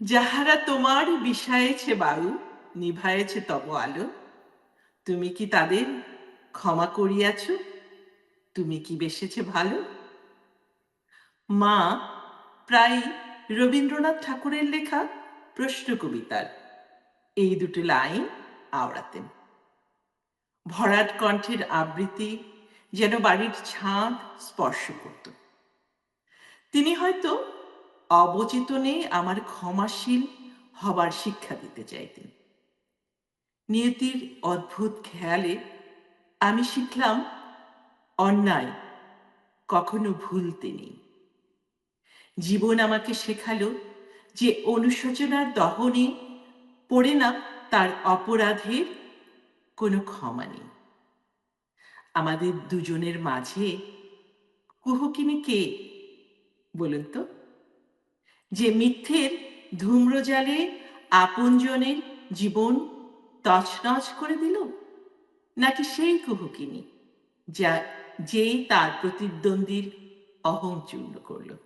যাহারা তোমার বিষায়েছে বায়ু, নিভায়েছে তব আলো, তুমি কি তাদের ক্ষমা করিয়াছ? তুমি কি বেসেছে ভালো? মা, প্রায় রবীন্দ্রনাথ ঠাকুরের লেখা প্রশ্ন কবিতার এই দুটি লাইন আওড়াতেন। ভরাট কণ্ঠের আবৃত্তি যেন বাড়ির ছাদ স্পর্শ করত। তিনি হয়তো অবচেতনে আমার ক্ষমাশীল হবার শিক্ষা দিতে চাইতেন। নিয়তির অদ্ভুত খেয়ালে আমি শিখলাম, অন্যায় কখনো ভুলতে নেই। জীবন আমাকে শেখালো যে অনুশোচনার দহনে পড়ে না তার অপরাধের কোনো ক্ষমা নেই। আমাদের দুজনের মাঝে কুহকিনী কে বলুন তো? যে মিথ্যের ধূম্রজালে আপনজনের জীবন তছনছ করে দিল? নাকি সেই কুহকিনী, যা যে তার প্রতিদ্বন্দ্বীর অহং চূর্ণ করল?